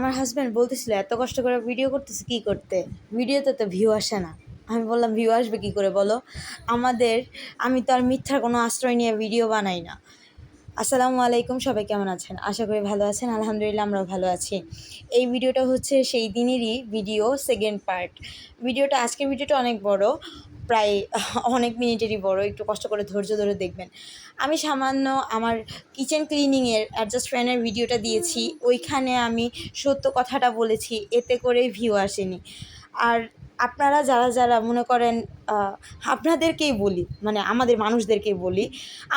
আমার হাজব্যান্ড বলতেছিল, এত কষ্ট করে ভিডিও করতেছে কী করতে? ভিডিওতে তো ভিউ আসে না। আমি বললাম ভিউ আসবে কী করে বলো? আমাদের, আমি তো আর মিথ্যার কোনো আশ্রয় নিয়ে ভিডিও বানাই না। আসসালামু আলাইকুম, সবাই কেমন আছেন? আশা করি ভালো আছেন, আলহামদুলিল্লাহ আমরাও ভালো আছি। এই ভিডিওটা হচ্ছে সেই দিনেরই ভিডিও সেকেন্ড পার্ট ভিডিওটা আজকের ভিডিওটা অনেক বড়। প্রায় অনেক মিনিটেরই বড়, একটু কষ্ট করে ধৈর্য ধরে দেখবেন। আমি সামান্য আমার কিচেন ক্লিনিংয়ের অ্যাডজাস্ট ফ্যানের ভিডিওটা দিয়েছি, ওইখানে আমি সত্য কথাটা বলেছি, এতে করে ভিউ আসেনি। আর আপনারা যারা যারা মনে করেন আপনাদেরকেই বলি মানে আমাদের মানুষদেরকেই বলি,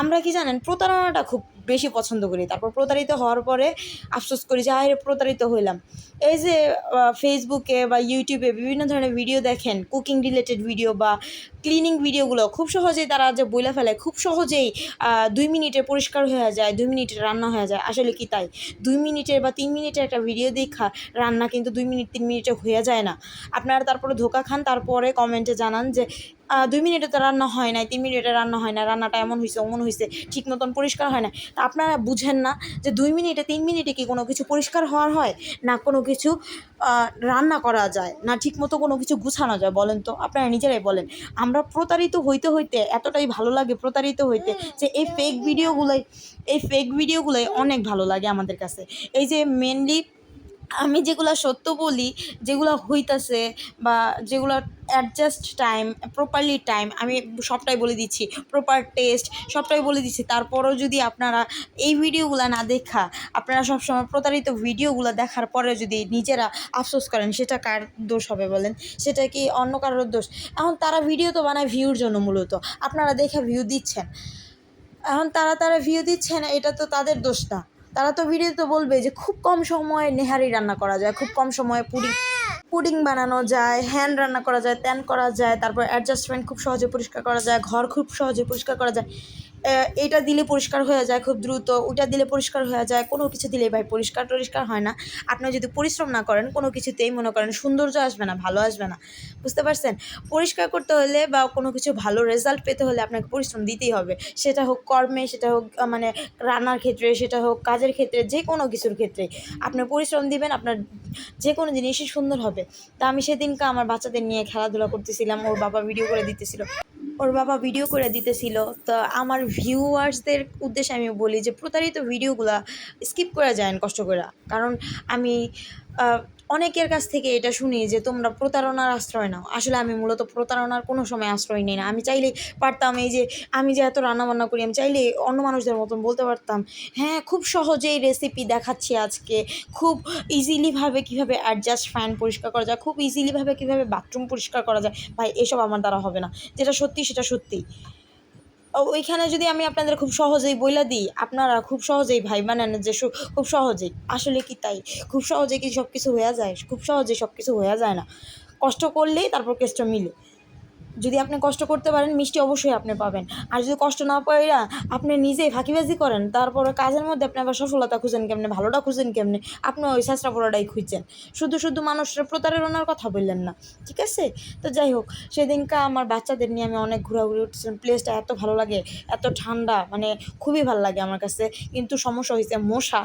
আমরা কি জানেন, প্রতারণাটা খুব বেশি পছন্দ করি। তারপর প্রতারিত হওয়ার পরে আফসোস করি যে, আরে, প্রতারিত হইলাম। এই যে ফেসবুকে বা ইউটিউবে বিভিন্ন ধরনের ভিডিও দেখেন কুকিং রিলেটেড ভিডিও বা ক্লিনিং ভিডিওগুলো খুব সহজেই তারা যে বইলা ফেলে, খুব সহজেই দুই মিনিটে পরিষ্কার হয়ে যায়, দুই মিনিটে রান্না হয়ে যায়। আসলে কি তাই? দুই মিনিটের বা তিন মিনিটের একটা ভিডিও দেখা, রান্না কিন্তু দুই মিনিট, তিন মিনিটে হয়ে যায় না। আপনারা তারপরে ধোকা খান, তারপরে কমেন্টে জানান যে দুই মিনিটে তো রান্না হয় নাই, তিন মিনিটে রান্না হয় না রান্নাটা এমন হয়েছে অমন হয়েছে ঠিক মতন পরিষ্কার হয় না তা আপনারা বুঝেন না যে দুই মিনিটে, তিন মিনিটে কি কোনো কিছু পরিষ্কার হওয়ার হয়? না কোনো কিছু রান্না করা যায়, না ঠিক মতো কোনো কিছু গুছানো যায়, বলেন তো? আপনারা নিজেরাই বলেন। আমরা প্রতারিত হইতে হইতে, এতটাই ভালো লাগে প্রতারিত হইতে যে এই ফেক ভিডিওগুলোই এই ফেক ভিডিওগুলোই অনেক ভালো লাগে আমাদের কাছে। এই যে মেনলি আমি যেগুলো সত্য বলি, যেগুলো হইতাছে বা যেগুলো অ্যাডজাস্ট টাইম প্রপারলি টাইম আমি সবটাই বলে দিচ্ছি। প্রপার টেস্ট সবটাই বলে দিচ্ছি। তারপরেও যদি আপনারা এই ভিডিওগুলো না দেখা, আপনারা সবসময় প্রতারিত ভিডিওগুলো দেখার পরে যদি নিজেরা আফসোস করেন, সেটা কার দোষ হবে বলেন? সেটা কি অন্য কারোর দোষ? এখন তারা ভিডিও তো বানায় ভিউর জন্য মূলত। আপনারা দেখে ভিউ দিচ্ছেন। এখন তারা তারা ভিউ দিচ্ছে না এটা তো তাদের দোষ না। তারা তো ভিডিও তো বলবে যে খুব কম সময়ে নেহারি রান্না করা যায়, খুব কম সময়ে পুডিং পুডিং বানানো যায় হ্যান্ড রান্না করা যায়, ত্যান করা যায়, তারপর অ্যাডজাস্টমেন্ট খুব সহজে পরিষ্কার করা যায়, ঘর খুব সহজে পরিষ্কার করা যায়। এইটা দিলে পরিষ্কার হয়ে যায় খুব দ্রুত ওটা দিলে পরিষ্কার হয়ে যায়, কোনো কিছু দিলেই ভাই পরিষ্কার টরিষ্কার হয় না। আপনি যদি পরিশ্রম না করেন, কোনো কিছুতেই মনে করেন সৌন্দর্য আসবে না, ভালো আসবে না। বুঝতে পারছেন? পরিষ্কার করতে হলে বা কোনো কিছু ভালো রেজাল্ট পেতে হলে আপনাকে পরিশ্রম দিতেই হবে। সেটা হোক কর্মে, সেটা হোক মানে রান্নার ক্ষেত্রে, সেটা হোক কাজের ক্ষেত্রে, যে কোনো কিছুর ক্ষেত্রে। আপনি পরিশ্রম দিবেন, আপনার যে কোনো জিনিসই সুন্দর হবে। তা আমি সেদিনকে আমার বাচ্চাদের নিয়ে খেলাধুলা করতেছিলাম, ওর বাবা ভিডিও করে দিতেছিল। ওর বাবা ভিডিও করে দিতেছিল। তো আমার ভিউয়ার্সদের উদ্দেশ্যে আমি বলি যে, প্রতারিত ভিডিওগুলা স্কিপ করে যায় কষ্ট করে। কারণ আমি অনেকের কাছ থেকে এটা শুনি যে, তোমরা প্রতারণার আশ্রয় নাও। আসলে আমি মূলত প্রতারণার কোনো সময় আশ্রয় নিই না। আমি চাইলে পারতাম এই যে, আমি যে এত রান্নাবান্না করি, আমি চাইলে অন্য মানুষদের মতন বলতে পারতাম হ্যাঁ খুব সহজেই রেসিপি দেখাচ্ছি আজকে। খুব ইজিলিভাবে কীভাবে অ্যাডজাস্ট ফ্যান পরিষ্কার করা যায়, খুব ইজিলিভাবে কীভাবে বাথরুম পরিষ্কার করা যায়। ভাই, এসব আমার দ্বারা হবে না। যেটা সত্যি, সেটা সত্যি। ওইখানে যদি আমি আপনাদের খুব সহজেই বইলা দিই, আপনারা খুব সহজেই ভাই বানান যে খুব সহজেই। আসলে কি তাই? খুব সহজে কি সব কিছু হয়ে যায়? খুব সহজে সব কিছু হয়ে যায় না। কষ্ট করলেই তারপর কেসটা মিলে। যদি আপনি কষ্ট করতে পারেন, মিষ্টি অবশ্যই আপনি পাবেন। আর যদি কষ্ট না পাইরা আপনি নিজেই ফাঁকিবাজি করেন, তারপরে কাজের মধ্যে আপনি আবার সফলতা খুঁজেন কেমনে, ভালোটা খুঁজেন কেমনে, আপনি ওই শাস্ত্রা পোড়াটাই খুঁজছেন। শুধু শুধু মানুষের প্রতারণার কথা বললেন না, ঠিক আছে? তো যাই হোক, সেদিনকা আমার বাচ্চাদের নিয়ে আমি অনেক ঘোরাঘুরি উঠছিলাম প্লেসটা এত ভালো লাগে, এত ঠান্ডা মানে খুবই ভালো লাগে আমার কাছে। কিন্তু সমস্যা হয়েছে মশা,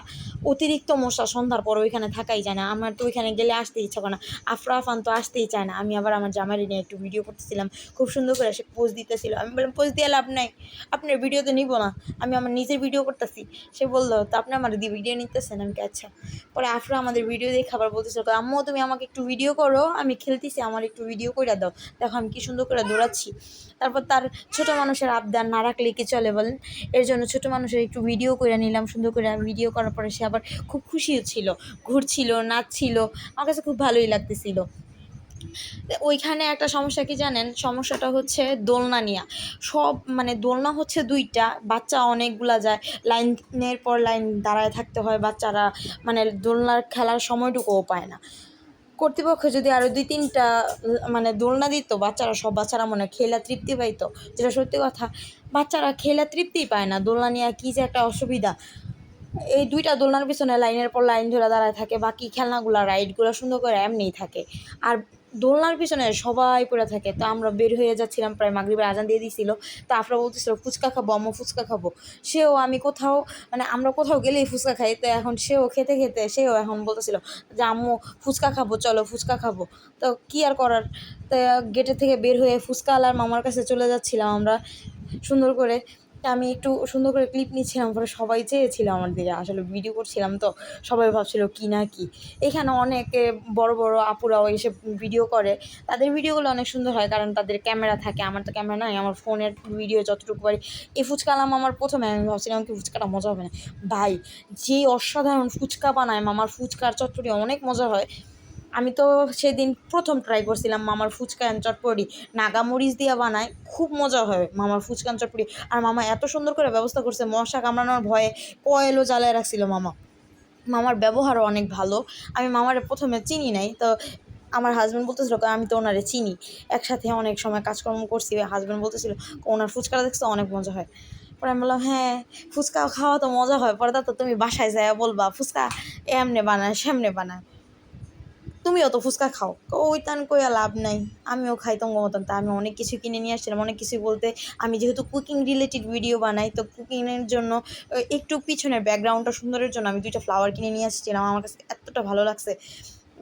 অতিরিক্ত মশা সন্ধ্যার পর ওইখানে থাকাই যায় না। আমার তো ওইখানে গেলে আসতে ইচ্ছা করে না। আফরা আফান তো আসতেই চায় না। আমি আবার আমার জামারি নিয়ে একটু ভিডিও করতেছিলাম। খুব সুন্দর করে সে পোজ দিতেছিল। আমি বললাম পোজ দিয়ে লাভ নাই। আপনার ভিডিও তো নিবো না। আমি আমার নিজের ভিডিও করতেছি। সে বলল, তো আপনি আমার দিয়ে ভিডিও নিতেছেন? আমি আচ্ছা। পরে আফরা আমাদের ভিডিও দেখে আবার বলতেছিল আম্মু, তুমি আমাকে একটু ভিডিও করো। আমি খেলতেছি, আমার একটু ভিডিও করে দাও। দেখো, আমি কি সুন্দর করে দৌড়াচ্ছি। তারপর তার ছোট মানুষের আবদার না রাখলে কি চলে বলেন? এর জন্য ছোট মানুষের একটু ভিডিও করে নিলাম, সুন্দর করে ভিডিও করার পরে সে আবার খুব খুশিও ছিল, ঘুরছিল, নাচছিল। আমার কাছে খুব ভালোই লাগতেছিল। ওইখানে একটা সমস্যা কি জানেন? সমস্যাটা হচ্ছে দোলনা নিয়া। সব মানে দোলনা হচ্ছে দুইটা, বাচ্চা অনেকগুলা যায়। লাইনের পর লাইন দাঁড়ায় থাকতে হয় বাচ্চারা মানে দোলনার খেলার সময়টুকুও পায় না। কর্তৃপক্ষ যদি আরও দুই তিনটা মানে দোলনা দিত, বাচ্চারা, সব বাচ্চারা মনে খেলা তৃপ্তি পাইতো। যেটা সত্যি কথা, বাচ্চারা খেলা তৃপ্তিই পায় না, দোলনা নিয়ে কী যে একটা অসুবিধা। এই দুইটা দোলনার পিছনে লাইনের পর লাইন ধরে দাঁড়ায় থাকে, বাকি খেলনাগুলো, রাইডগুলো সুন্দর করে এমনিই থাকে। আর দোলনার পিছনে সবাই পড়ে থাকে। তো আমরা বের হয়ে যাচ্ছিলাম, প্রায় মাগরিবের আজান দিয়ে দিছিল। তো আফরা বলতেছিল, ফুচকা খাব, আম্মু ফুচকা খাব। সেও আমি কোথাও মানে আমরা কোথাও গেলেই ফুচকা খাই। তো এখন সেও খেতে খেতে, সেও এখন বলতেছিল যে, আম্মু ফুচকা খাব, চলো ফুচকা খাব। তো কী আর করার? তো গেটের থেকে বের হয়ে ফুচকা আলার মামার কাছে চলে যাচ্ছিলাম আমরা, সুন্দর করে। তা আমি একটু সুন্দর করে ক্লিপ নিচ্ছিলাম, পরে সবাই চেয়েছিল আমার দিকে। আসলে ভিডিও করছিলাম তো, সবাই ভাবছিল কি না কি। এখানে অনেকে বড় বড় আপুরাও এসে ভিডিও করে। তাদের ভিডিওগুলো অনেক সুন্দর হয়, কারণ তাদের ক্যামেরা থাকে। আমার তো ক্যামেরা নাই, আমার ফোনের ভিডিও যতটুকু পারি। এই ফুচকালাম আমার প্রথমে, আমি ভাবছিলাম কি ফুচকাটা মজা হবে না। ভাই, যে অসাধারণ ফুচকা বানায়, মামার ফুচকার চটপটি অনেক মজা হয়। আমি তো সেদিন প্রথম ট্রাই করছিলাম মামার ফুচকা অ্যান্ড চটপটি। নাগামরিচ দিয়ে বানায়, খুব মজা হয় মামার ফুচকা অ্যান্ড চটপটি। আর মামা এত সুন্দর করে ব্যবস্থা করছে, মশা কামড়ানোর ভয়ে কয়েলও জ্বালায় রাখছিল মামা। মামার ব্যবহারও অনেক ভালো। আমি মামারে প্রথমে চিনি নাই, তো আমার হাজব্যান্ড বলতেছিল আমি তো ওনারে চিনি। একসাথে অনেক সময় কাজকর্ম করছি হাজব্যান্ড বলতেছিল ওনার ফুচকাটা দেখছ, অনেক মজা হয়। পরে আমি বললাম হ্যাঁ ফুচকা খাওয়া তো মজা হয়, পরে তো তুমি বাসায় যায় বলবা, ফুচকা এমনে বানায়, সেমনে বানায়। তুমিও তো ফুচকা খাও। ওই তান কইয়া লাভ নাই। আমিও খাই তোমার মতন। তা আমি অনেক কিছু কিনে নিয়ে আসছিলাম, অনেক কিছু বলতে আমি যেহেতু কুকিং রিলেটেড ভিডিও বানাই, তো কুকিংয়ের জন্য একটু পিছনের ব্যাকগ্রাউন্ডটা সুন্দরের জন্য আমি দুইটা ফ্লাওয়ার কিনে নিয়ে আসছিলাম। আমার কাছে এতটা ভালো লাগছে।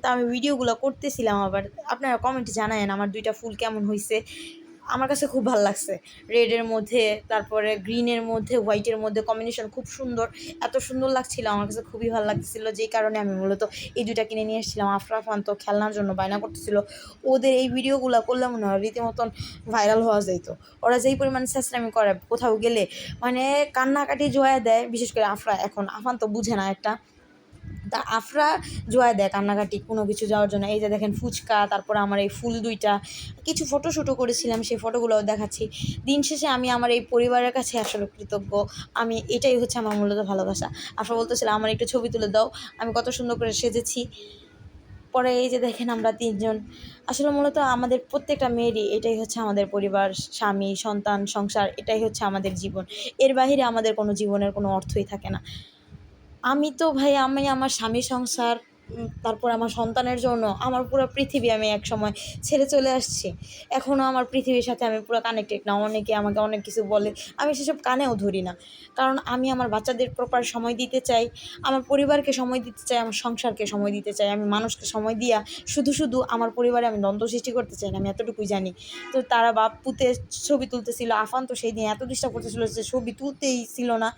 তা আমি ভিডিওগুলো করতেছিলাম আবার। আপনারা কমেন্টে জানায়েন আমার দুইটা ফুল কেমন হয়েছে আমার কাছে খুব ভালো লাগছে। রেডের মধ্যে, তারপরে গ্রিনের মধ্যে হোয়াইটের মধ্যে কম্বিনেশন খুব সুন্দর। এত সুন্দর লাগছিল, আমার কাছে খুবই ভালো লাগতেছিল যেই কারণে আমি মূলত এই দুইটা কিনে নিয়ে এসেছিলাম। আফরাফান তো খেলনার জন্য বায়না করতেছিল। ওদের এই ভিডিওগুলো করলে মনে হয় রীতিমতন ভাইরাল হওয়া যাইতো। ওরা যেই পরিমাণ চেষ্টামি করে কোথাও গেলে মানে কান্নাকাটি জোয়া দেয়। বিশেষ করে আফরা, এখন আফান তো বুঝে না একটা। তা আফরা জোয়া দেয় কান্নাকাটি, কোনো কিছু যাওয়ার জন্য। এই যে দেখেন ফুচকা, তারপরে আমার এই ফুল দুইটা। কিছু ফটো ফটোশ্যুটও করেছিলাম, সেই ফটোগুলোও দেখাচ্ছি। দিন শেষে আমি আমার এই পরিবারের কাছে আসলে কৃতজ্ঞ। আমি এটাই হচ্ছে আমার মূলত ভালোবাসা। আফরা বলতেছিল, আমার একটু ছবি তুলে দাও। আমি কত সুন্দর করে সেজেছি। পরে এই যে দেখেন আমরা তিনজন। আসলে মূলত আমাদের প্রত্যেকটা মেয়েরই এটাই হচ্ছে আমাদের পরিবার, স্বামী, সন্তান, সংসার, এটাই হচ্ছে আমাদের জীবন। এর বাইরে আমাদের কোনো জীবনের কোনো অর্থই থাকে না। আমি তো ভাই, আমি আমার স্বামী সংসার তারপর আমার সন্তানের জন্য, আমার পুরো পৃথিবী আমি এক সময় ছেড়ে চলে আসছি। এখনও আমার পৃথিবীর সাথে আমি পুরো কানেক্টেড না, অনেকে আমাকে অনেক কিছু বলে। আমি সেসব কানেও ধরি না। কারণ আমি আমার বাচ্চাদের প্রপার সময় দিতে চাই, আমার পরিবারকে সময় দিতে চাই, আমার সংসারকে সময় দিতে চাই। আমি মানুষকে সময় দিয়া শুধু শুধু আমার পরিবারে আমি দ্বন্দ্ব সৃষ্টি করতে চাই না, আমি এতটুকুই জানি। তো তারা বাপুতে ছবি তুলতেছিল, আফান তো সেই দিন এত ডিস্টার্ব করতেছিল যে ছবি তুলতেই ছিল না।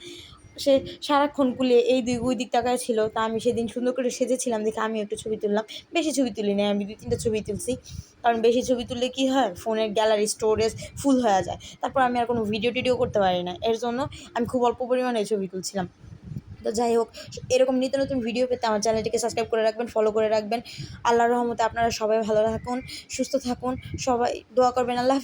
সে সারাক্ষণ কুলে এই দিক, ওই দিক তাকায় ছিল। তা আমি সেদিন সুন্দর করে সেজেছিলাম, দেখে আমি একটু ছবি তুললাম। বেশি ছবি তুলি না আমি দুই তিনটা ছবি তুলছি। কারণ বেশি ছবি তুললে কী হয়? ফোনের গ্যালারি স্টোরেজ ফুল হয়ে যায়। তারপর আমি আর কোনো ভিডিও টিডিও করতে পারি না। এর জন্য আমি খুব অল্প পরিমাণে ছবি তুলছিলাম। তো যাই হোক, এরকম নিত্য নতুন ভিডিও পেতে আমার চ্যানেলটিকে সাবস্ক্রাইব করে রাখবেন ফলো করে রাখবেন। আল্লাহর রহমতে আপনারা সবাই ভালো থাকুন, সুস্থ থাকুন। সবাই দোয়া করবেন, আল্লাহ